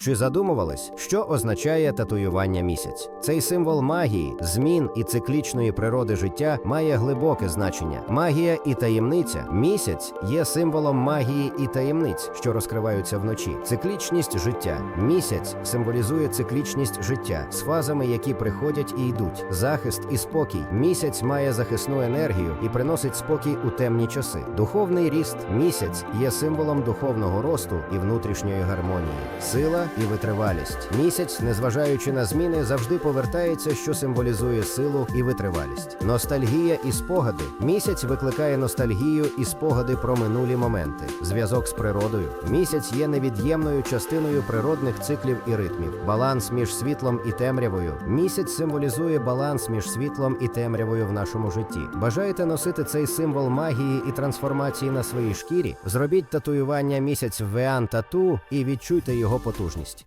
Чи задумувались, що означає татуювання місяць? Цей символ магії, змін і циклічної природи життя має глибоке значення. Магія і таємниця. Місяць є символом магії і таємниць, що розкриваються вночі. Циклічність життя. Місяць символізує циклічність життя з фазами, які приходять і йдуть. Захист і спокій. Місяць має захисну енергію і приносить спокій у темні часи. Духовний ріст. Місяць є символом духовного росту і внутрішньої гармонії. Сила і витривалість. Місяць, незважаючи на зміни, завжди повертається, що символізує силу і витривалість. Ностальгія і спогади. Місяць викликає ностальгію і спогади про минулі моменти. Зв'язок з природою. Місяць є невід'ємною частиною природних циклів і ритмів. Баланс між світлом і темрявою. Місяць символізує баланс між світлом і темрявою в нашому житті. Бажаєте носити цей символ магії і трансформації на своїй шкірі? Зробіть татуювання місяць в Веан Тату і відчуйте його потужність вдячність.